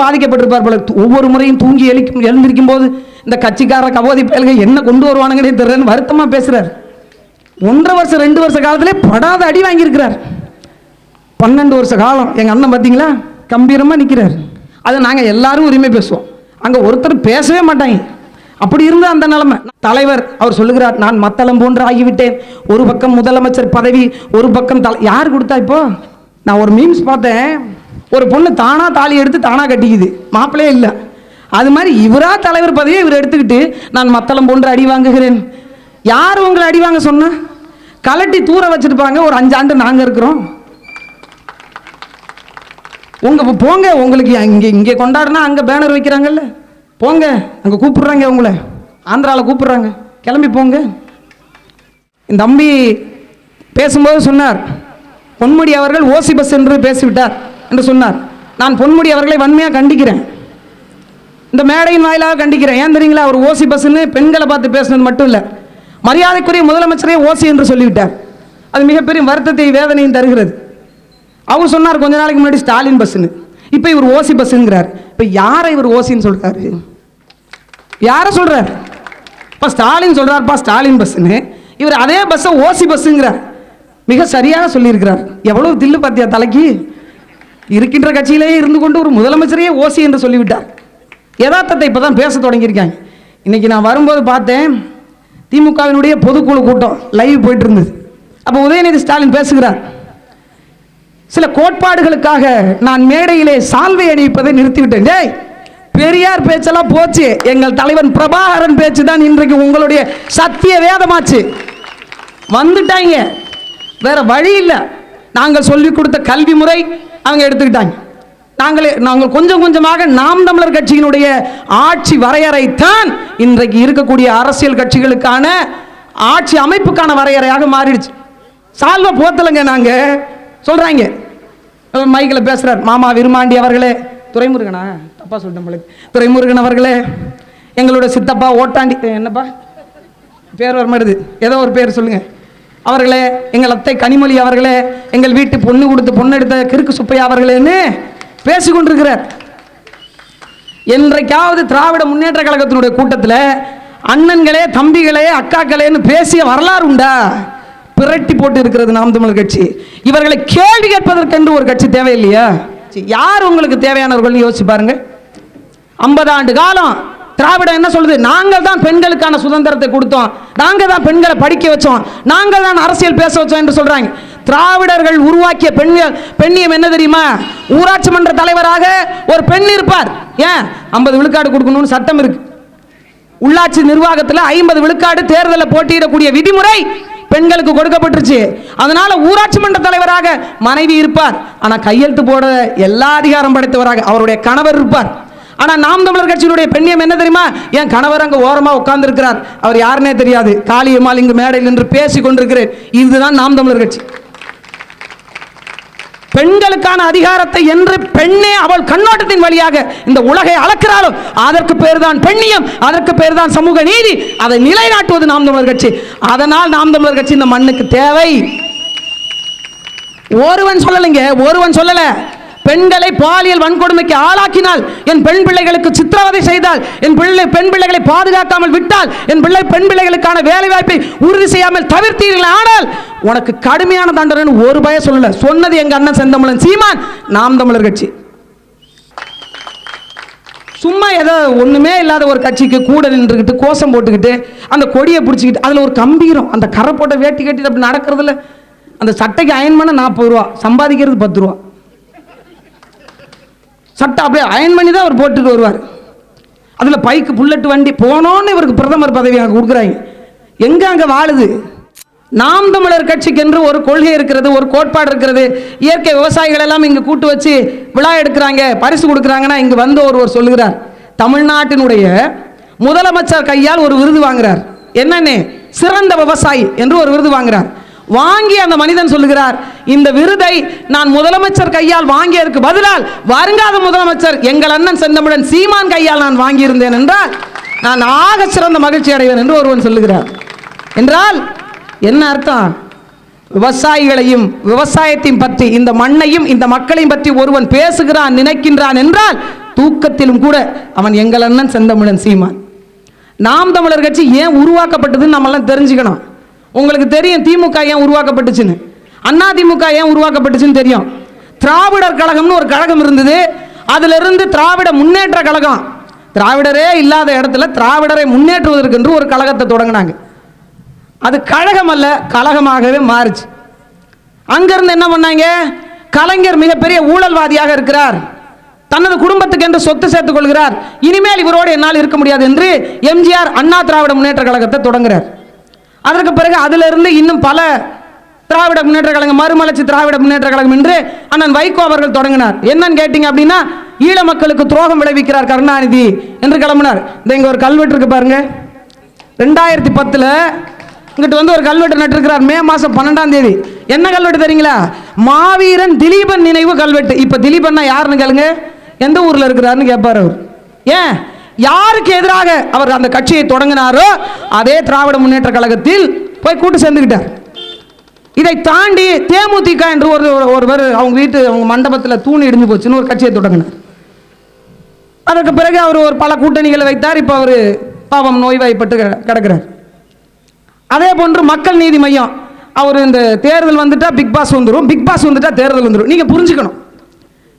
பாதிக்கப்பட்டிருப்பார் போல. ஒவ்வொரு முறையும் தூங்கி எழுக்கும் எழுந்திருக்கும் போது இந்த கட்சிக்கார கபோதி பயல்கள் என்ன கொண்டு வருவானுங்கன்னே தெரியலன்னு வருத்தமா பேசுகிறார் ஒன்றரை வருஷம் ரெண்டு வருஷ காலத்திலே படாத அடி வாங்கியிருக்கிறார். பன்னெண்டு வருஷ காலம். எங்கள் அண்ணன் பார்த்தீங்களா கம்பீரமாக நிற்கிறார் அதை நாங்கள் எல்லாரும் உரிமை பேசுவோம். அங்கே ஒருத்தர் பேசவே மாட்டாங்க. அப்படி இருந்த அந்த நிலைமை. தலைவர் அவர் சொல்லுகிறார் நான் மத்தளம் போன்று ஆகிவிட்டேன். ஒரு பக்கம் முதலமைச்சர் பதவி ஒரு பக்கம் தலை யார் கொடுத்தா இப்போ? நான் ஒரு மீம்ஸ் பார்த்தேன். ஒரு பொண்ணு தானாக தாலி எடுத்து தானாக கட்டிக்குது. மாப்பிள்ளையே இல்லை. அது மாதிரி இவரா தலைவர் பதவியை இவர் எடுத்துக்கிட்டு நான் மத்தளம் போன்று அடி வாங்குகிறேன். யார் உங்களை அடி வாங்க சொன்னா? கலட்டி தூர வச்சிருப்பாங்க. ஒரு அஞ்சாண்டு நாங்கள் இருக்கிறோம். உங்க போங்க. உங்களுக்கு இங்கே இங்கே கொண்டாடுனா அங்கே பேனர் வைக்கிறாங்கல்ல. போங்க. அங்கே கூப்பிடுறாங்க உங்களை. ஆந்திராவில் கூப்பிடுறாங்க. கிளம்பி போங்க. இந்த தம்பி பேசும்போது சொன்னார். பொன்முடி அவர்கள் ஓசி பஸ் என்று பேசிவிட்டார். என்று சொன்னார். நான் பொன்முடி அவர்களை வன்மையாக கண்டிக்கிறேன். இந்த மேடையின் வாயிலாக கண்டிக்கிறேன். ஏன் தெரியுங்களா? அவர் ஓசி பஸ்ன்னு பெண்களை பார்த்து பேசுனது மட்டும் இல்லை. மரியாதைக்குரிய முதலமைச்சரே ஓசி என்று சொல்லிவிட்டார். அது மிகப்பெரிய வருத்தத்தை வேதனையும் தருகிறது. அவர் சொன்னார் கொஞ்ச நாளைக்கு முன்னாடி ஸ்டாலின் பஸ்ஸுன்னு இப்போ இவர் ஓசி பஸ்ஸுங்கிறார் இப்போ யாரை இவர் ஓசின்னு சொல்கிறாரு யாரை சொல்கிறார் இப்போ ஸ்டாலின் சொல்கிறார்ப்பா ஸ்டாலின் பஸ்ஸுன்னு இவர் அதே பஸ்ஸை ஓசி பஸ்ஸுங்கிறார் மிக சரியாக சொல்லியிருக்கிறார். எவ்வளவு தில்லு பார்த்தியா தலைக்கு? இருக்கின்ற கட்சியிலேயே இருந்து கொண்டு ஒரு முதலமைச்சரையே ஓசி என்று சொல்லிவிட்டார். யதார்த்தத்தை இப்போ தான் பேச தொடங்கியிருக்காங்க. இன்னைக்கு நான் வரும்போது பார்த்தேன் திமுகவினுடைய பொதுக்குழு கூட்டம் லைவ் போயிட்டு இருந்தது. அப்போ உதயநிதி ஸ்டாலின் பேசுகிறார். சில கோட்பாடுகளுக்காக நான் மேடையிலே சால்வை அணிவிப்பதை நிறுத்திவிட்டேன். ஜெய் பெரியார் பேச்செல்லாம் போச்சு. எங்கள் தலைவன் பிரபாகரன் பேச்சு தான் இன்றைக்கு உங்களுடைய சத்திய வேதமாச்சு. வந்துட்டாங்க. வேற வழி இல்லை. நாங்கள் சொல்லிக் கொடுத்த கல்வி முறை அவங்க எடுத்துக்கிட்டாங்க. நாங்களே நாங்கள் கொஞ்சம் கொஞ்சமாக நாம் தமிழர் கட்சியினுடைய ஆட்சி வரையறைத்தான் இன்றைக்கு இருக்கக்கூடிய அரசியல் கட்சிகளுக்கான ஆட்சி அமைப்புக்கான வரையறையாக மாறிடுச்சு. சால்வ போத்தலைங்க நாங்க. சொல்றாங்க. மைக்கில் பேசுறார். மாமா விருமாண்டி அவர்களே. துரைமுருகனா? தப்பா சொல்லிட்டேன் உங்களுக்கு துரைமுருகன் அவர்களே. எங்களோட சித்தப்பா ஓட்டாண்டி என்னப்பா? பேர் வர மாட்டுது ஏதோ ஒரு பேர் சொல்லுங்கள் அவர்களே எங்கள் அத்தை கனிமொழி அவர்களே எங்கள் வீட்டு பொண்ணு கொடுத்து பொண்ணு எடுத்த கிறுக்கு சுப்பையா அவர்களேன்னு பேசிக்கொண்டிருக்கிறார். என்றைக்காவது திராவிட முன்னேற்ற கழகத்தினுடைய கூட்டத்தில் அண்ணன்களே தம்பிகளே அக்காக்களேன்னு பேசிய வரலாறு உண்டா? பிரட்டி போட்டு இருக்கிறது நாம் தமிழ் கட்சி. இவர்களை கேள்வி கேட்பதற்கென்று ஒரு கட்சி தேவையில்லையா? யார் உங்களுக்கு தேவையானவர்கள்னு யோசிச்சு பாருங்க ஐம்பது ஆண்டு காலம் திராவிடம் என்ன சொல்லுது? நாங்கள் தான் பெண்களுக்கான சுதந்திரத்தை கொடுத்தோம். நாங்கள் தான் பெண்களை படிக்க வச்சோம். நாங்கள் தான் அரசியல் பேச வச்சோம் என்று சொல்றாங்க. திராவிடர்கள் உருவாக்கிய பெண்கள் பெண்ணியம் என்ன தெரியுமா? ஊராட்சி மன்ற தலைவராக ஒரு பெண் இருப்பார். ஏன்? ஐம்பது விழுக்காடு கொடுக்கணும்னு சட்டம் இருக்கு. உள்ளாட்சி நிர்வாகத்தில் ஐம்பது விழுக்காடு தேர்தலில் போட்டியிடக்கூடிய விதிமுறை பெண்களுக்கு கொடுக்கப்பட்டுருச்சு. அதனால ஊராட்சி மன்ற தலைவராக மனைவி இருப்பார். ஆனால் கையெழுத்து போட எல்லா அதிகாரம் படைத்தவராக அவருடைய கணவர் இருப்பார். ஆனால் நாம் தமிழர் கட்சியினுடைய பெண்ணியம் என்ன தெரியுமா? என் கணவர் அங்க ஓரமா உட்கார்ந்து இருக்கிறார் அவர் யாருன்னே தெரியாது. காளியம்மாள் இங்கு மேடையில் நின்று பேசி கொண்டிருக்கிறேன். இதுதான் நாம் தமிழர் கட்சி. பெண்களுக்கான அதிகாரத்தை என்று பெண்ணே அவள் கண்ணோட்டத்தின் வழியாக இந்த உலகை அளக்கிறாளோ அதற்கு பேர் தான் பெண்ணியம் அதற்கு பேர் தான் சமூக நீதி. அதை நிலைநாட்டுவது நாம் தமிழர் கட்சி. அதனால் நாம் தமிழர் கட்சி இந்த மண்ணுக்கு தேவை. ஒருவன் சொல்லலைங்க ஒருவன் சொல்லலை. பெண்களை பாலியல் வன்கொடுமைக்கு ஆளாக்கினால் என் பெண் பிள்ளைகளுக்கு சித்திரவதை செய்தால் என் பிள்ளை பெண் பிள்ளைகளை பாதுகாக்காமல் விட்டால் என் பிள்ளை பெண் பிள்ளைகளுக்கான வேலை வாய்ப்பை உறுதி செய்யாமல் தவிர்த்தீர்கள். ஆனால் உனக்கு கடுமையான தண்டனை ஒரு பய சொல்லல. சொன்னது எங்க அண்ணன் செந்தமிழன். சீமான் நாம் தமிழர் கட்சி. சும்மா ஏதோ ஒண்ணுமே இல்லாத ஒரு கட்சிக்கு கூட நின்றுக்கிட்டு கோஷம் போட்டுக்கிட்டு அந்த கொடியை பிடிச்சிக்கிட்டு அதில் ஒரு கம்பீரம் அந்த கரை போட்ட வேட்டி கட்டிட்டு அப்படி நடக்கிறதுல அந்த சட்டைக்கு அயன் பண்ண நாற்பது ரூபா சம்பாதிக்கிறது பத்து ரூபா. சட்டை அப்படியே அயன் பண்ணி தான் அவர் போட்டுட்டு வருவார். அதில் பைக்கு புல்லட் வண்டி போனோன்னு இவருக்கு பிரதமர் பதவி அங்கே கொடுக்குறாங்க. எங்கே அங்கே வாழுது? நாம் தமிழர் கட்சிக்கு என்று ஒரு கொள்கை இருக்கிறது ஒரு கோட்பாடு இருக்கிறது. இயற்கை விவசாயிகள் எல்லாம் இங்கே கூட்டு வச்சு விழா எடுக்கிறாங்க பரிசு கொடுக்குறாங்கன்னா இங்கே வந்து ஒருவர் சொல்லுகிறார் தமிழ்நாட்டினுடைய முதலமைச்சர் கையால் ஒரு விருது வாங்குறார். என்னன்னு? சிறந்த விவசாயி என்று ஒரு விருது வாங்குறார். வாங்கி அந்த மனிதன் சொல்லுகிறார் இந்த விருதை நான் முதலமைச்சர் கையால் வாங்கியதற்கு பதிலால் வருங்காத முதலமைச்சர் எங்கள் அண்ணன் செந்தமிழன் சீமான் கையால் நான் வாங்கியிருந்தேன் என்றால் நான் ஆக சிறந்த மகிழ்ச்சி அடைவேன் என்று ஒருவன் சொல்லுகிறார். என்றால் என்ன அர்த்தம்? விவசாயிகளையும் விவசாயத்தையும் பற்றி இந்த மண்ணையும் இந்த மக்களையும் பற்றி ஒருவன் பேசுகிறான் நினைக்கின்றான் என்றால் தூக்கத்திலும் கூட அவன் எங்கள் அண்ணன் செந்தமிழன் சீமான். நாம் தமிழர் கட்சி ஏன் உருவாக்கப்பட்டதுன்னு நம்மெல்லாம் தெரிஞ்சுக்கணும். உங்களுக்கு தெரியும் திமுக ஏன் உருவாக்கப்பட்டுச்சுன்னு. அண்ணா திமுக ஏன் உருவாக்கப்பட்டுச்சுன்னு தெரியும். திராவிடர் கழகம்னு ஒரு கழகம் இருந்தது. அதிலிருந்து திராவிட முன்னேற்ற கழகம். திராவிடரே இல்லாத இடத்துல திராவிடரை முன்னேற்றுவதற்கென்று ஒரு கழகத்தை தொடங்கினாங்க. அது கழகம் அல்ல கழகமாகவே மாறுச்சு. அங்கிருந்து என்ன பண்ணாங்க? கலைஞர் மிகப்பெரிய ஊழல்வாதியாக இருக்கிறார். தனது குடும்பத்துக்கு என்று சொத்து சேர்த்துக் கொள்கிறார். இனிமேல் இவரோடு என்னால் இருக்க முடியாது என்று எம்ஜிஆர் அண்ணா திராவிட முன்னேற்ற கழகத்தை தொடங்குறார். அதற்கு பிறகு அதிலிருந்து இன்னும் பல திராவிட முன்னேற்ற கழகம் மறுமலர்ச்சி திராவிட முன்னேற்ற கழகம் என்று அண்ணன் வைகோ அவர்கள் தொடங்கினார். என்னன்னு கேட்டீங்க அப்படின்னா ஈழ மக்களுக்கு துரோகம் விளைவிக்கிறார் கருணாநிதி என்று கிளம்பினார். இந்த இங்கே ஒரு கல்வெட்டு இருக்கு பாருங்க. ரெண்டாயிரத்தி பத்தில் இங்கிட்டு வந்து ஒரு கல்வெட்டு நட்டிருக்கிறார். மே மாதம் பன்னெண்டாம் தேதி. என்ன கல்வெட்டு தெரியுங்களா? மாவீரன் திலீபன் நினைவு கல்வெட்டு. இப்போ திலீபன்னா யாருன்னு கேளுங்க. எந்த ஊரில் இருக்கிறாருன்னு கேட்பார் அவர். ஏன்? யாருக்கு எதிராக அவர் அந்த கட்சியை தொடங்கினாரோ அதே திராவிட முன்னேற்ற கழகத்தில் போய் கூட்டு சேர்ந்துக்கிட்டார். இதை தாண்டி தேமுதிக என்று ஒரு ஒரு- ஒருவர் அவங்க வீட்டு அவங்க மண்டபத்தில் தூண் இடிஞ்சு போச்சுன்னு ஒரு கட்சியை தொடங்கினார். அதற்கு பிறகு அவர் ஒரு பல கூட்டணிகளை வைத்தார் இப்போ அவர் பாவம் நோய்வாய்ப்பட்டு கிடக்கிறார். அதே போன்று மக்கள் நீதி மையம் அவர் இந்த தேர்தல் வந்துட்டா பிக் பாஸ் வந்துடும் பிக் பாஸ் வந்துட்டா தேர்தல் வந்துடும் நீங்க புரிஞ்சுக்கணும்.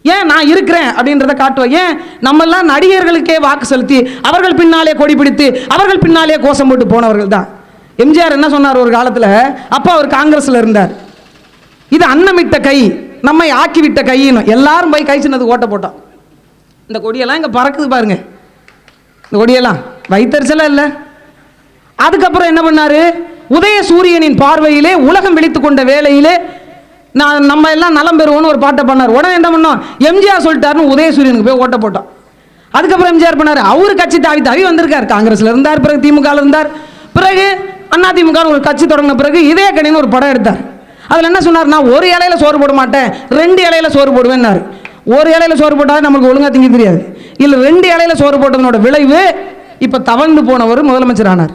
ஏன் நான் இருக்கிறேன் அப்படின்றத காட்டுவோம் ஏன் நம்மெல்லாம் நடிகர்களுக்கே வாக்கு செலுத்தி அவர்கள் பின்னாலே கொடி பிடித்து அவர்கள் பின்னாலே கோஷம் போட்டு போனவர்கள் தான். எம்ஜிஆர் என்ன சொன்னார் ஒரு காலத்தில்? அப்போ அவர் காங்கிரஸில் இருந்தார். இது அன்னமிட்ட கை நம்மை ஆக்கிவிட்ட கையினும் எல்லாரும் போய் கை சின்னது ஓட்ட போட்டோம். இந்த கொடியெல்லாம் இங்கே பறக்குது பாருங்க. இந்த கொடியெல்லாம் வைத்தறிச்சலாம் இல்லை? அதுக்கப்புறம் என்ன பண்ணார்? உதய சூரியனின் பார்வையிலே உலகம் விழித்து கொண்ட வேலையிலே நான் நம்ம எல்லாம் நலம் பெறுவோம்னு ஒரு பாட்டை பண்ணார் உடனே என்ன பண்ணோம்? எம்ஜிஆர் சொல்லிட்டாருன்னு உதயசூரியனுக்கு போய் ஓட்ட போட்டோம். அதுக்கப்புறம் எம்ஜிஆர் பண்ணார். அவர் கட்சி தாவி தாவி வந்திருக்கார். காங்கிரஸ்ல இருந்தார் பிறகு திமுக இருந்தார். பிறகு அண்ணா ஒரு கட்சி தொடங்கின பிறகு இதே கணின்னு ஒரு படம் எடுத்தார். அதில் என்ன சொன்னார் நான் ஒரு இலையில சோறு போட மாட்டேன் ரெண்டு இலையில சோறு போடுவேன்னாரு. ஒரு இலையில சோறு போட்டால் நமக்கு ஒழுங்கா திங்க தெரியாது. இல்லை ரெண்டு இலையில சோறு போட்டதனோட விளைவு இப்போ தவழ்ந்து போனவர் முதலமைச்சர் ஆனார்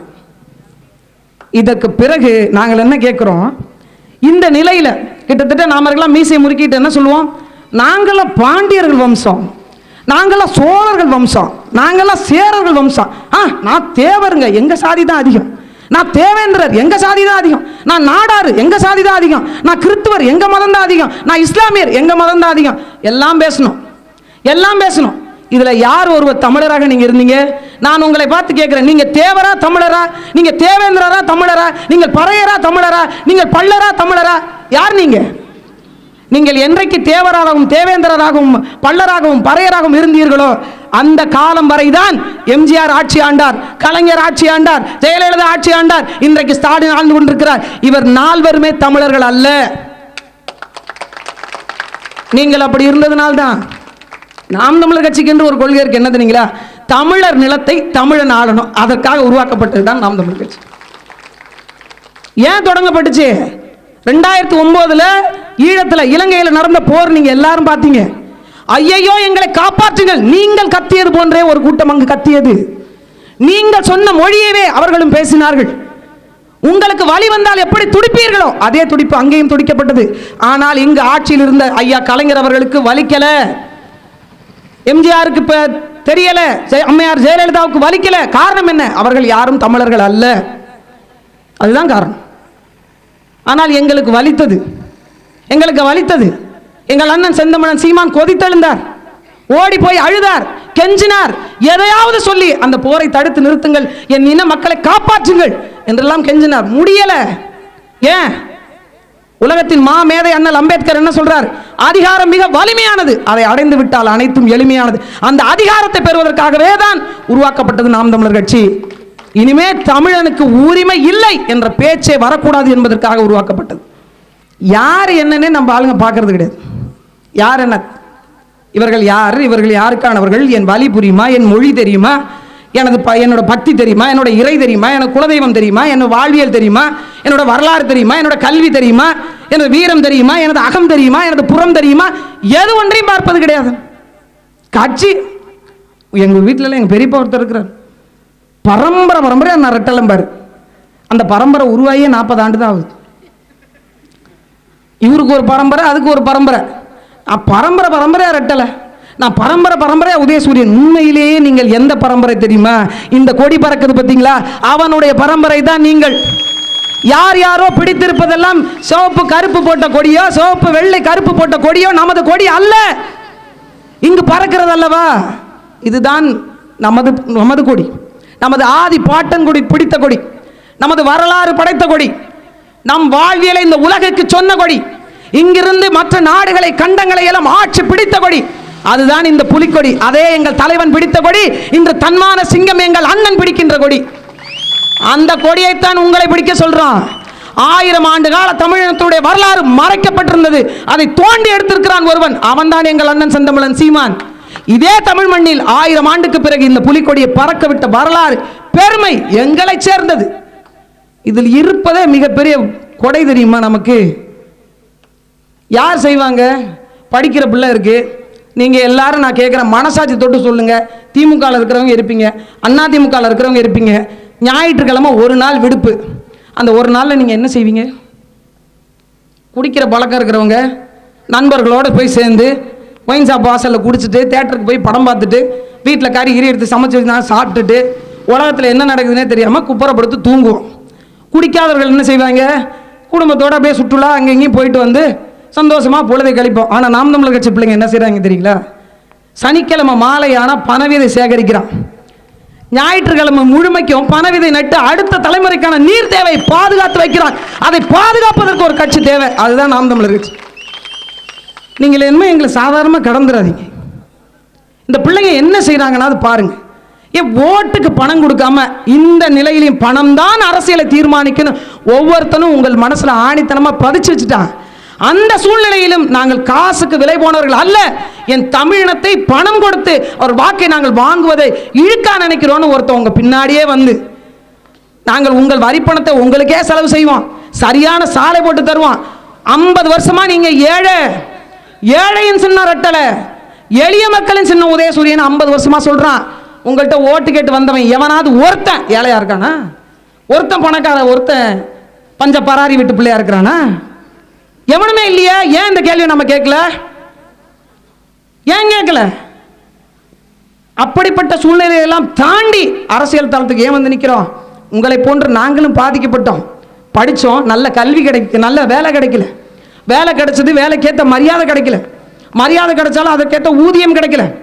இதற்கு பிறகு நாங்கள் என்ன கேட்குறோம்? இந்த நிலையில் கிட்டத்தட்ட நாம இருக்கலாம் மீசை முறுக்கிட்டு என்ன சொல்லுவோம்? நாங்களாம் பாண்டியர்கள் வம்சம். நாங்களாம் சோழர்கள் வம்சம். நாங்களாம் சேரர்கள் வம்சம். ஆ நான் தேவருங்க. எங்கள் சாதி தான் அதிகம். நான் தேவேந்திரர். எங்கள் சாதி தான் அதிகம். நான் நாடாரு. எங்கள் சாதி தான் அதிகம். நான் கிறிஸ்துவர் எங்கள் மதம் தான் அதிகம். நான் இஸ்லாமியர். எங்கள் மதம் தான் அதிகம். எல்லாம் பேசணும். எல்லாம் பேசணும். இதில் யார் ஒருவர் தமிழராக நீங்கள் இருந்தீங்க? நான் உங்களை பார்த்து கேட்குறேன். நீங்கள் தேவரா தமிழரா? நீங்கள் தேவேந்திரரா தமிழரா? நீங்கள் பறையரா தமிழரா? நீங்கள் பல்லரா தமிழரா? யார் நீங்கள் நீங்கள் என்றைக்கு தேவராகவும் தேவேந்திரராகவும் பல்லராகவும் பறையராகவும் இருந்தீர்களோ அந்த காலம் வரைதான் எம்ஜிஆர் ஆட்சி ஆண்டார் கலைஞர் ஆட்சி ஆண்டார் ஜெயலலிதா ஆட்சி ஆண்டார் இன்றைக்கு ஸ்டாலின் ஆழ்ந்து கொண்டிருக்கிறார். இவர் நால்வருமே தமிழர்கள் அல்ல. நீங்கள் அப்படி இருந்ததுனால்தான். நாம் தமிழர் கட்சிக்கு என்று ஒரு கொள்கை இருக்கு என்ன தெரியுங்களா தமிழர் நிலத்தை தமிழன் ஆளணும். அதற்காக உருவாக்கப்பட்டது தான் நாம் தமிழர் கட்சி. ஏன் தொடங்கப்பட்டுச்சு? ரெண்டாயிரத்தி ஒன்பதுல ஈழத்துல இலங்கையில நடந்த போர் நீங்க எல்லாரும் பார்த்தீங்க. ஐயையோ எங்களை காப்பாற்றுங்கள். நீங்கள் கத்தியது போன்றே ஒரு கூட்டம் அங்கு கத்தியது. நீங்கள் சொன்ன மொழியவே அவர்களும் பேசினார்கள். உங்களுக்கு வழி வந்தால் எப்படி துடிப்பீர்களோ அதே துடிப்பு அங்கேயும் துடிக்கப்பட்டது. ஆனால் இங்கு ஆட்சியில் இருந்த ஐயா கலைஞர் அவர்களுக்கு வலிக்கலை. எம்ஜிஆருக்கு இப்போ தெரியல. அம்மையார் ஜெயலலிதாவுக்கு வலிக்கல. காரணம் என்ன? அவர்கள் யாரும் தமிழர்கள் அல்ல. அதுதான் காரணம். ஆனால் எங்களுக்கு வலித்தது. எங்களுக்கு வலித்தது. எங்கள் அண்ணன் செந்தமணன் சீமான் கொதித்தெழுந்தார். ஓடி போய் அழுதார். கெஞ்சினார். எதையாவது சொல்லி அந்த போரை தடுத்து நிறுத்துங்கள். என் இன மக்களை காப்பாற்றுங்கள் என்றெல்லாம் கெஞ்சினார். முடியல. ஏன்? உலகத்தின் மா மேதை அண்ணல் அம்பேத்கர் என்ன சொல்றார்? அதிகாரம் மிக வலிமையானது. அதை அடைந்து விட்டால் அனைத்தும் எளிமையானது. அந்த அதிகாரத்தை பெறுவதற்காகவே தான் உருவாக்கப்பட்டது நாம் தமிழர் கட்சி. இனிமே தமிழனுக்கு உரிமை இல்லை என்ற பேச்சே வரக்கூடாது என்பதற்காக உருவாக்கப்பட்டது. யார் என்னன்னே நம்ம ஆளுங்க பார்க்கறது கிடையாது. யார் என்ன? இவர்கள் யார்? இவர்கள் யாருக்கானவர்கள்? என் வழி புரியுமா? என் மொழி தெரியுமா? எனது ப என்னோட பக்தி தெரியுமா? என்னோட இறை தெரியுமா? எனக்கு குலதெய்வம் தெரியுமா? என்னோட வாழ்வியல் தெரியுமா? என்னோட வரலாறு தெரியுமா? என்னோட கல்வி தெரியுமா? எனது வீரம் தெரியுமா? எனது அகம் தெரியுமா? எனது புறம் தெரியுமா? எது ஒன்றையும் பார்ப்பது கிடையாது. காட்சி. எங்கள் வீட்டிலலாம் எங்கள் பெரியப்பா ஒருத்தர் இருக்கிறார். பரம்பரை பரம்பரை நான் ரெட்டலம்பார் அந்த பரம்பரை உருவாகியே நாற்பது ஆண்டு தான் ஆகுது. இவருக்கு ஒரு பரம்பரை அதுக்கு ஒரு பரம்பரை. பரம்பரை பரம்பரையாக ரெட்டலை நான் பரம்பரை பரம்பரையா உதயசூரியன். உண்மையிலேயே நீங்கள் எந்த பரம்பரை தெரியுமா? இந்த கொடி பறக்குது பார்த்தீங்களா அவனுடைய பரம்பரை தான் நீங்கள். யார் யாரோ பிடித்திருப்பதெல்லாம் சிவப்பு கருப்பு போட்ட கொடியோ சிவப்பு வெள்ளை கருப்பு போட்ட கொடியோ நமது கொடி அல்ல. இங்கு பறக்கிறது அல்லவா? இதுதான் நமது நமது கொடி. நமது ஆதி பாட்டன் கொடி பிடித்த கொடி. நமது வரலாறு படைத்த கொடி. நம் வாழ்வியலை இந்த உலகுக்கு சொன்ன கொடி. இங்கிருந்து மற்ற நாடுகளை கண்டங்களை எல்லாம் ஆட்சி பிடித்த கொடி. அதுதான் இந்த புலிக்கொடி. அதே எங்கள் தலைவன் பிடித்த கொடி. இன்று தன்மான சிங்கம் எங்கள் அண்ணன் பிடிக்கின்ற கொடி. அந்த கொடியைத்தான் உங்களை பிடிக்க சொல்றான். ஆயிரம் ஆண்டு கால தமிழினத்துடைய வரலாறு மறைக்கப்பட்டிருந்தது. அதை தோண்டி எடுத்திருக்கிறான் ஒருவன். அவன்தான் எங்கள் அண்ணன் செந்தமிழன் சீமான். இதே தமிழ் மண்ணில் ஆயிரம் ஆண்டுக்கு பிறகு இந்த புலிக்கொடியை பறக்க விட்ட வரலாறு பெருமை எங்களை சேர்ந்தது. இதில் இருப்பதே மிகப்பெரிய கொடை தெரியுமா நமக்கு? யார் செய்வாங்க? படிக்கிற பிள்ளை இருக்கு. நீங்க எல்லாரும் நான் கேட்குறேன் மனசாட்சி தொட்டு சொல்லுங்க. திமுகவில் இருக்கிறவங்க இருப்பீங்க. அண்ணா திமுகவில் இருக்கிறவங்க இருப்பீங்க. ஞாயிற்றுக்கிழமை ஒரு நாள் விடுப்பு. அந்த ஒரு நாளில் நீங்கள் என்ன செய்வீங்க? குடிக்கிற பழக்கம் இருக்கிறவங்க நண்பர்களோடு போய் சேர்ந்து ஒயின் ஷாப் வாசலில் குடிச்சிட்டு தேட்டருக்கு போய் படம் பார்த்துட்டு வீட்டில் கறி கிரி எடுத்து சமைச்சு வச்சுனா நான் சாப்பிட்டுட்டு உலகத்தில் என்ன நடக்குதுன்னே தெரியாமல் குப்புறப்படுத்து தூங்குவோம். குடிக்காதவர்கள் என்ன செய்வாங்க? குடும்பத்தோட அப்படியே சுற்றுலா அங்கே இங்கேயும் போயிட்டு வந்து சந்தோஷமாக பொழுதை கழிப்போம். ஆனால் நாம் தமிழர் கட்சி பிள்ளைங்க என்ன செய்கிறாங்க தெரியுங்களா? சனிக்கிழமை மாலையான பணவீதை சேகரிக்கிறான். ஞாயிற்றுக்கிழமை முழுமைக்கும் பணவிதை நட்டு அடுத்த தலைமுறைக்கான நீர் தேவை பாதுகாத்து வைக்கிறார். அதை பாதுகாப்பதற்கு ஒரு கட்சி தேவை. அதுதான் நாம் தமிழர் கட்சி. நீங்கள் என்ன எங்களை சாதாரணமாக கடந்துடாதீங்க இந்த பிள்ளைங்க என்ன செய்கிறாங்கன்னா அது பாருங்கள் ஏன் ஓட்டுக்கு பணம் கொடுக்காம இந்த நிலையிலையும் பணம் தான் அரசியலை தீர்மானிக்கணும். ஒவ்வொருத்தனும் உங்கள் மனசில் ஆணித்தனமாக பதிச்சு வச்சுட்டான். அந்த சூழ்நிலையிலும் நாங்கள் காசுக்கு விலை போனவர்கள் அல்ல. என் தமிழினத்தை பணம் கொடுத்து அவர் வாக்கை நாங்கள் வாங்குவதை இழுக்கா நினைக்கிறோன்னு ஒருத்தன் பின்னாடியே வந்து நாங்கள் உங்கள் வரிப்பணத்தை உங்களுக்கே செலவு செய்வோம். சரியான சாலை போட்டு தருவோம் ஐம்பது வருஷமா நீங்க ஏழை ஏழையின் சின்ன ரெட்டலை எளிய மக்களின் சின்ன உதயசூரியன் ஐம்பது வருஷமா சொல்றான். உங்கள்கிட்ட ஓட்டு கேட்டு வந்தவன் எவனாவது ஒருத்தன் ஏழையா இருக்கானா? ஒருத்தன் பணக்கார ஒருத்தன் பஞ்ச பராரி விட்டு பிள்ளையா இருக்கிறானா? எவனுமே இல்லையா? ஏன் இந்த கேள்வியை நம்ம கேட்கல? ஏன் கேட்கல? அப்படிப்பட்ட சூழ்நிலையெல்லாம் தாண்டி அரசியல் தளத்துக்கு ஏன் வந்து நிற்கிறோம் உங்களை போன்று நாங்களும் பாதிக்கப்பட்டோம். படித்தோம் நல்ல கல்வி கிடைக்க நல்ல வேலை கிடைக்கல. வேலை கிடைச்சது வேலைக்கேற்ற மரியாதை கிடைக்கல. மரியாதை கிடைச்சாலும் அதற்கேற்ற ஊதியம் கிடைக்கல.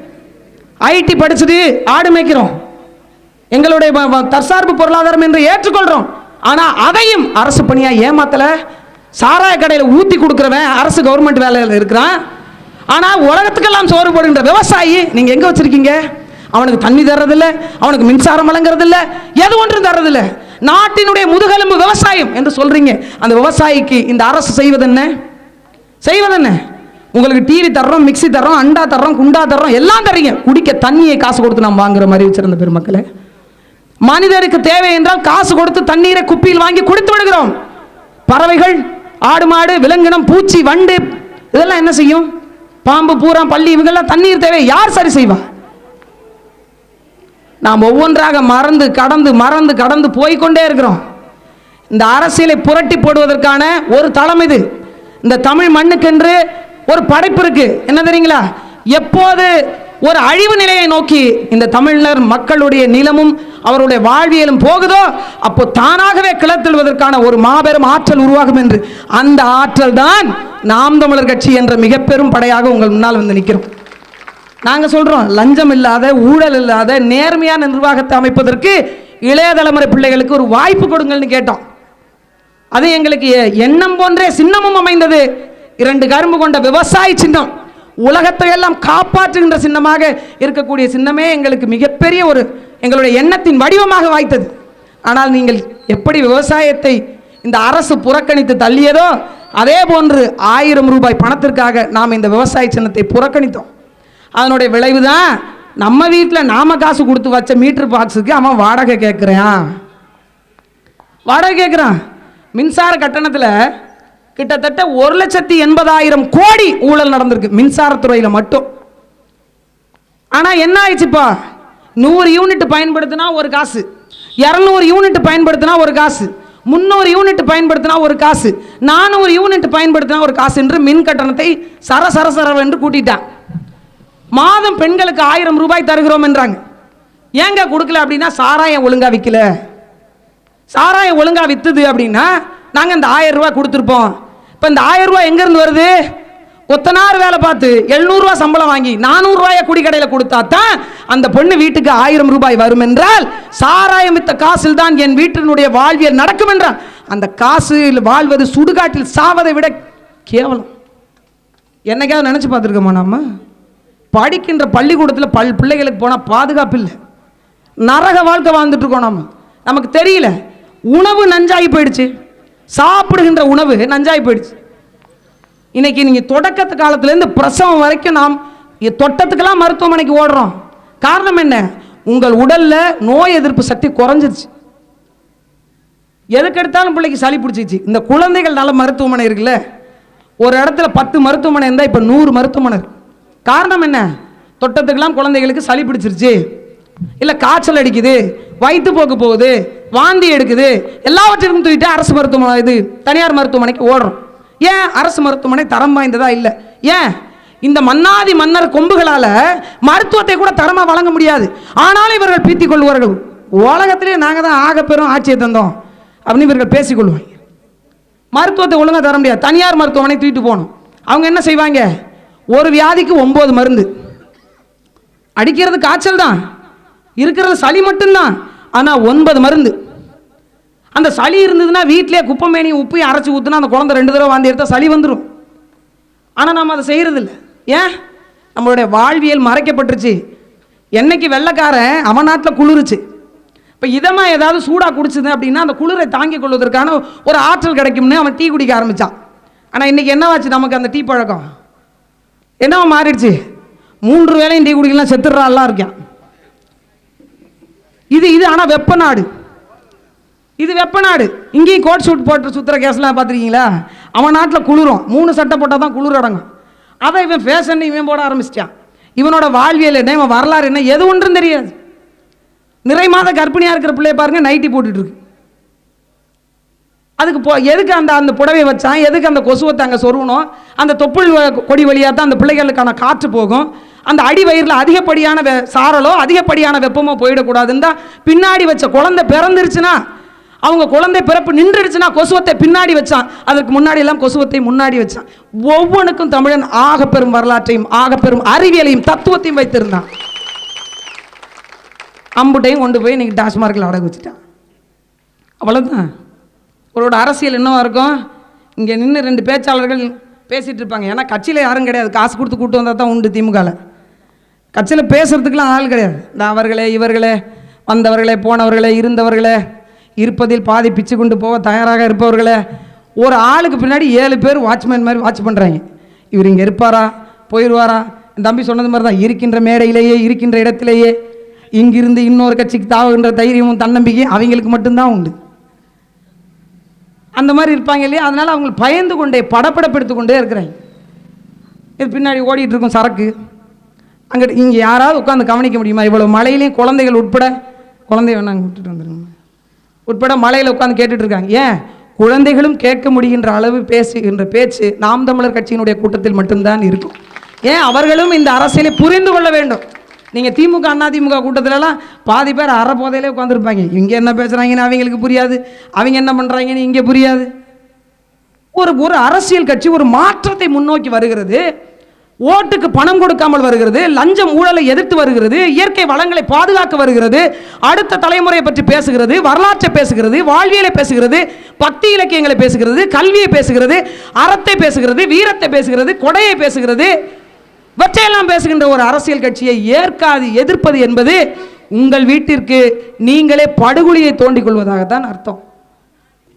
ஐடி படிச்சது ஆடு மேய்க்கிறோம். எங்களுடைய வ- தற்சார்பு பொருளாதாரம் என்று ஏற்றுக்கொள்கிறோம் ஆனால் அதையும் அரசு பணியாக ஏமாத்தலை? சாராய கடையில் ஊற்றி கொடுக்குறவன் அரசு கவர்மெண்ட் வேலையில் இருக்கிறான். ஆனால் உலகத்துக்கெல்லாம் சோறு போடுகின்ற விவசாயி நீங்கள் எங்கே வச்சிருக்கீங்க? அவனுக்கு தண்ணி தர்றதில்ல அவனுக்கு மின்சாரம் வழங்குறதில்ல எது ஒன்றும் தர்றதில்ல. நாட்டினுடைய முதுகெலும்பு விவசாயம் என்று சொல்கிறீங்க அந்த விவசாயிக்கு இந்த அரசு செய்வதென்ன செய்வதென்ன உங்களுக்கு டிவி தர்றோம் மிக்ஸி தர்றோம் அண்டா தர்றோம் குண்டா தர்றோம் எல்லாம் தர்றீங்க. குடிக்க தண்ணியை காசு கொடுத்து நாம் வாங்குற மாதிரி வச்சிருந்த பெருமக்களே. மனிதருக்கு தேவை என்றால் காசு கொடுத்து தண்ணீரை குப்பியில் வாங்கி குடித்து விடுகிறோம். பறவைகள் ஆடு மாடு விலங்கினம் பூச்சி வண்டு இதெல்லாம் என்ன செய்யும்? பாம்பு பூரா பள்ளி இவங்கெல்லாம் தண்ணீர் தேவை. யார் சரி செய்வா? நாம் ஒவ்வொன்றாக மறந்து கடந்து மறந்து கடந்து போய்கொண்டே இருக்கிறோம். இந்த அரசியலை புரட்டி போடுவதற்கான ஒரு தளம் இது. இந்த தமிழ் மண்ணுக்கென்று ஒரு படைப்பு இருக்கு. என்ன தெரியுங்களா? எப்போது ஒரு அழிவு நிலையை நோக்கி இந்த தமிழர் மக்களுடைய நிலமும் அவருடைய வாழ்வியலும் போகுதோ அப்போ தானாகவே கிளத்தெழுவதற்கான ஒரு மாபெரும் ஆற்றல் உருவாகும் என்று அந்த ஆற்றல் தான் நாம் தமிழர் கட்சி என்ற மிகப்பெரும் படையாக உங்கள் முன்னால் வந்து நிற்கிறோம். நாங்கள் சொல்கிறோம் லஞ்சம் இல்லாத ஊழல் இல்லாத நேர்மையான நிர்வாகத்தை அமைப்பதற்கு இளைய தலைமுறை பிள்ளைகளுக்கு ஒரு வாய்ப்பு கொடுங்கள்னு கேட்டோம். அது எங்களுக்கு எ- எண்ணம் போன்றே சின்னமும் அமைந்தது. இரண்டு கரும்பு கொண்ட விவசாய சின்னம். உலகத்தை எல்லாம் காப்பாற்றுகின்ற சின்னமாக இருக்கக்கூடிய சின்னமே எங்களுக்கு மிகப்பெரிய ஒரு எங்களுடைய எண்ணத்தின் வடிவமாக வாய்த்தது. ஆனால் நீங்கள் எப்படி விவசாயத்தை இந்த அரசு புறக்கணித்து தள்ளியதோ அதே போன்று ஆயிரம் ரூபாய் பணத்திற்காக நாம் இந்த விவசாய சின்னத்தை புறக்கணித்தோம். அதனுடைய விளைவு தான் நம்ம வீட்டில் நாம காசு கொடுத்து வச்ச மீட்டர் பாக்ஸுக்கு அவன் வாடகை கேட்குறான். வாடகை கேட்குறான். மின்சார கட்டணத்தில் கிட்டத்தட்ட ஒரு லட்சத்தி எண்பதாயிரம் கோடி ஊழல் நடந்திருக்கு மின்சாரத்துறையில் மட்டும். ஆனால் என்ன ஆயிடுச்சுப்பா? நூறு யூனிட் பயன்படுத்தினா ஒரு காசு. இரநூறு யூனிட் பயன்படுத்தினா ஒரு காசு. முந்நூறு யூனிட் பயன்படுத்தினா ஒரு காசு. நானூறு யூனிட் பயன்படுத்தினா ஒரு காசு என்று மின் கட்டணத்தை சர சர சரவென்று கூட்டிட்டான். மாதம் பெண்களுக்கு ஆயிரம் ரூபாய் தருகிறோம் என்றாங்க. ஏங்க கொடுக்கல அப்படின்னா சாராயம் ஒழுங்கா விற்கல சாராயம் ஒழுங்கா வித்துது அப்படின்னா நாங்கள் இந்த ஆயிரம் ரூபா கொடுத்துருப்போம். இப்போ இந்த ஆயிரம் ரூபா எங்கேருந்து வருது? கொத்தனார் வேலை பார்த்து எழுநூறுவா சம்பளம் வாங்கி நானூறுரூவாயை குடிக்கடையில் கொடுத்தா தான் அந்த பொண்ணு வீட்டுக்கு ஆயிரம் ரூபாய் வரும் என்றால் சாராயம் வித்த காசில் தான் என் வீட்டினுடைய வாழ்வியல் நடக்கும் என்றால் அந்த காசில் வாழ்வது சுடுகாட்டில் சாவதை விட கேவலம். என்னைக்காவது நினச்சி பார்த்துருக்கோமா நம்ம படிக்கின்ற பள்ளிக்கூடத்தில் பல் பிள்ளைகளுக்கு போனால் பாதுகாப்பு இல்லை. நரக வாழ்க்கை வாழ்ந்துட்டு இருக்கோம் நம்ம நமக்கு தெரியல. உணவு நஞ்சாகி போயிடுச்சு. சாப்பிடுகின்ற உணவு நஞ்சாகி போயிடுச்சு. இன்னைக்கு நீங்கள் தொடக்கத்து காலத்துலேருந்து பிரசவம் வரைக்கும் நாம் தொட்டத்துக்கெல்லாம் மருத்துவமனைக்கு ஓடுறோம். காரணம் என்ன? உங்கள் உடலில் நோய் எதிர்ப்பு சக்தி குறைஞ்சிருச்சு. எதுக்கு எடுத்தாலும் பிள்ளைக்கு சளி பிடிச்சிச்சு இந்த குழந்தைகள் நல்ல மருத்துவமனை இருக்குல்ல? ஒரு இடத்துல பத்து மருத்துவமனை இருந்தால் இப்போ நூறு மருத்துவமனை காரணம் என்ன? தொட்டத்துக்கெல்லாம் குழந்தைகளுக்கு சளி பிடிச்சிருச்சு. இல்லை காய்ச்சல் அடிக்குது வயிற்றுப்போக்கு போகுது வாந்தி எடுக்குது எல்லாவற்றிற்கும் தூக்கிட்டு அரசு மருத்துவமனை இது தனியார் மருத்துவமனைக்கு ஓடுறோம். ஏன் அரசு மருத்துவமனை தரம் வாய்ந்ததா இல்லை? ஏன்? இந்த மன்னாதி மன்னர் கொம்புகளால மருத்துவத்தை கூட தரமா வழங்க முடியாது. ஆனாலும் இவர்கள் பீத்தி கொள்வார்கள் உலகத்திலே நாங்கள் தான் ஆக பெரும் ஆட்சியை தந்தோம். அப்படின்னு இவர்கள் பேசிக்கொள்வாங்க மருத்துவத்தை ஒழுங்கா தர முடியாது. தனியார் மருத்துவமனை தூக்கிட்டு போகணும். அவங்க என்ன செய்வாங்க? ஒரு வியாதிக்கு ஒன்பது மருந்து. அடிக்கிறது காய்ச்சல் தான். இருக்கிறது சளி மட்டும்தான். ஆனால் ஒன்பது மருந்து. அந்த சளி இருந்ததுன்னா வீட்டிலே குப்பமேனி உப்பையும் அரைச்சி ஊற்றுனா அந்த குழந்தை ரெண்டு தடவை வாந்தி எடுத்தால் சளி வந்துடும் ஆனால் நம்ம அதை செய்கிறதில்ல ஏன்? நம்மளுடைய வாழ்வியல் மறைக்கப்பட்டுருச்சு. என்னைக்கு வெள்ளைக்காரன் அவன் நாட்டில் குளிருச்சு. இப்போ இதமாக ஏதாவது சூடாக குடிச்சது அப்படின்னா அந்த குளிரை தாங்கிக் கொள்வதற்கான ஒரு ஆற்றல் கிடைக்கும்னு அவன் டீ குடிக்க ஆரம்பித்தான் ஆனால் இன்றைக்கி என்னவாச்சு நமக்கு அந்த டீ பழக்கம்? என்னவா மாறிடுச்சு? மூன்று வேளையும் டீ குடிக்கலாம் செத்துடுறான்லாம் இருக்கான். இது இது ஆனால் வெப்ப நாடு இது வெப்ப நாடு இங்கேயும் கோட் ஷூட் போட்டு சுற்றுற கேஸ்லாம் பார்த்துருக்கீங்களா? அவன் நாட்டில் குளிரும். மூணு சட்டை போட்டால் தான் குளிர் அடங்கும். அதை இவன் ஃபேஷன் இவன் போட ஆரம்பிச்சிட்டான். இவனோட வாழ்வியல் என்ன? இவன் வரலாறு என்ன? எது ஒன்றும் தெரியாது. நிறை மாத கர்ப்பிணியாக இருக்கிற பிள்ளைய பாருங்க நைட்டி போட்டுட்ருக்கு. அதுக்கு போ எதுக்கு அந்த அந்த புடவை வச்சான்? எதுக்கு அந்த கொசுவத்தை அங்கே சொருகணும்? அந்த தொப்புள் வ- கொடி வழியாக தான் அந்த பிள்ளைகளுக்கான காற்று போகும். அந்த அடி வயிறில் அதிகப்படியான வெ சாரலோ அதிகப்படியான வெப்பமோ போயிடக்கூடாதுன்னு தான் பின்னாடி வச்ச குழந்தை பிறந்துருச்சுன்னா அவங்க குழந்தை பிறப்பு நின்றுடுச்சுன்னா கொசுவத்தை பின்னாடி வச்சான். அதற்கு முன்னாடி எல்லாம் கொசுவத்தை முன்னாடி வச்சான். ஒவ்வொன்றுக்கும் தமிழன் ஆக பெரும் வரலாற்றையும் ஆக பெரும் அறிவியலையும் தத்துவத்தையும் வைத்திருந்தான். அம்புட்டையும் கொண்டு போய் நீங்கள் டாஸ்மார்க்கில் அடகு வச்சுட்டான். அவ்வளோதான் அவரோட அரசியல் என்னவா இருக்கும்? இங்கே நின்று ரெண்டு பேச்சாளர்கள் பேசிகிட்டு இருப்பாங்க. ஏன்னா கட்சியில் யாரும் கிடையாது. காசு கொடுத்து கூட்டு வந்தால் தான் உண்டு திமுகவில் கட்சியில் பேசுறதுக்கெலாம் ஆள் கிடையாது. இந்த அவர்களே இவர்களே வந்தவர்களே போனவர்களே இருந்தவர்களே இருப்பதில் பாதி பிச்சு கொண்டு போக தயாராக இருப்பவர்களே ஒரு ஆளுக்கு பின்னாடி ஏழு பேர் வாட்ச்மேன் மாதிரி வாட்ச் பண்ணுறாங்க இவர் இங்கே இருப்பாரா? போயிடுவாரா என் தம்பி சொன்னது மாதிரி தான் இருக்கின்ற மேடையிலேயே இருக்கின்ற இடத்திலேயே இங்கிருந்து இன்னொரு கட்சிக்கு தாவுகின்ற தைரியமும் தன்னம்பிக்கையும் அவங்களுக்கு மட்டும்தான் உண்டு. அந்த மாதிரி இருப்பாங்க இல்லையா? அதனால் அவங்க பயந்து கொண்டே படப்படப்படுத்து கொண்டே இருக்கிறாங்க. இது பின்னாடி ஓடிட்டு இருக்கும் சரக்கு. அங்கிட்டு இங்கே யாராவது உட்காந்து கவனிக்க முடியுமா? இவ்வளோ மலையிலையும் குழந்தைகள் உட்பட குழந்தைய வேணாங்க விட்டுட்டு வந்துருங்க. உட்பட மலையில் உட்காந்து கேட்டுட்ருக்காங்க ஏன்? குழந்தைகளும் கேட்க முடிகின்ற அளவு பேசுகின்ற பேச்சு நாம் தமிழர் கட்சியினுடைய கூட்டத்தில் மட்டும்தான் இருக்கும். ஏன்? அவர்களும் இந்த அரசியலை புரிந்து கொள்ள வேண்டும். நீங்கள் திமுக அண்ணா திமுக கூட்டத்திலலாம் பாதி பேர் அரை போதையிலே உட்காந்துருப்பாங்க இங்கே என்ன பேசுகிறாங்கன்னு அவங்களுக்கு புரியாது. அவங்க என்ன பண்ணுறாங்கன்னு இங்கே புரியாது. ஒரு ஒரு அரசியல் கட்சி ஒரு மாற்றத்தை முன்னோக்கி வருகிறது. ஓட்டுக்கு பணம் கொடுக்காமல் வருகிறது லஞ்சம் ஊழலை எதிர்த்து வருகிறது இயற்கை வளங்களை பாதுகாக்க வருகிறது அடுத்த தலைமுறையை பற்றி பேசுகிறது வரலாற்றை பேசுகிறது வாழ்வியலை பேசுகிறது பக்தி இலக்கியங்களை பேசுகிறது கல்வியை பேசுகிறது அறத்தை பேசுகிறது வீரத்தை பேசுகிறது கொடையை பேசுகிறது. இவற்றையெல்லாம் பேசுகின்ற ஒரு அரசியல் கட்சியை ஏற்காது எதிர்ப்பது என்பது உங்கள் வீட்டிற்கு நீங்களே படுகொலியை தோண்டிக் கொள்வதாகத்தான் அர்த்தம்.